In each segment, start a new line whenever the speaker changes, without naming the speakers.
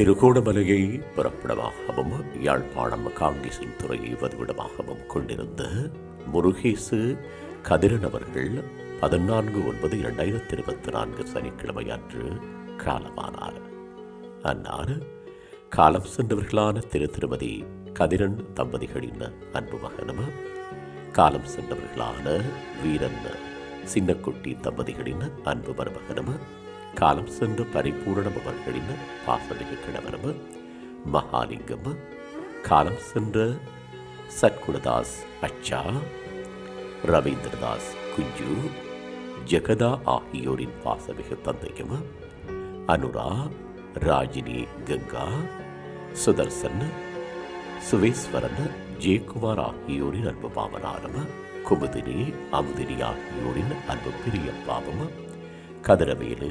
திருகோணமலையை பிறப்பிடமாகவும் யாழ்ப்பாணம் காங்கிரசின் துறையை வதிவிடமாகவும் கொண்டிருந்த முருகேசு கதிரன் அவர்கள் பதினான்கு ஒன்பது இரண்டாயிரத்தி இருபத்தி நான்கு சனிக்கிழமை அன்று காலமானார். அன்னார் காலம் சென்றவர்களான திரு திருமதி கதிரன் தம்பதிகளின் அன்பு மகனும் காலம் சென்றவர்களான வீரன் சின்னக்குட்டி தம்பதிகளின் அன்பு மருமகனும் காலம் சென்ற பரிபூரணம் அவர்களின் பாசமிகு கிழவனும் மகாலிங்கம் காலம் சென்ற சத்குணதாஸ் அச்சா ரவீந்திரதாஸ் குஞ்சு ஜெகதா ஆகியோரின் பாசமிகு தந்தையும் அனுரா ராஜினி கங்கா சுதர்சன் சுவேஸ்வரன் ஜெயக்குமார் ஆகியோரின் அன்பு மாமனாரும் குமுதினி அமுதினி ஆகியோரின் அன்பு பிரியப்பாவும் கதிரவேலு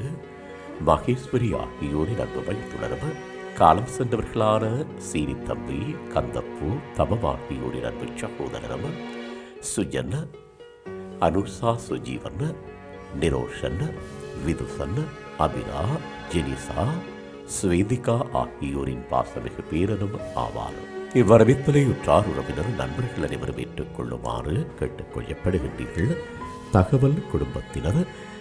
மகேஸ்வரி ஆகியோரின் அன்பு தொடர்பு காலம் சென்றவர்களான சீனி தம்பி கந்தப்பு தமம் ஆகியோரின் அன்பு சகோதரரும் சுஜன் அனுஷா சுஜீவன் நிரோஷன் விதுசன் அபினா ஜெனிசா ஸ்வேதிகா ஆகியோரின் பாசமிகு பேரனும் ஆவார். இவ்வரவித்தலை உற்றார் உறவினர் நண்பர்கள் அனைவரும் ஏற்றுக்கொள்ளுமாறு கேட்டுக்கொள்ளப்படுகின்றீர்கள். தகவல் குடும்பத்தினர்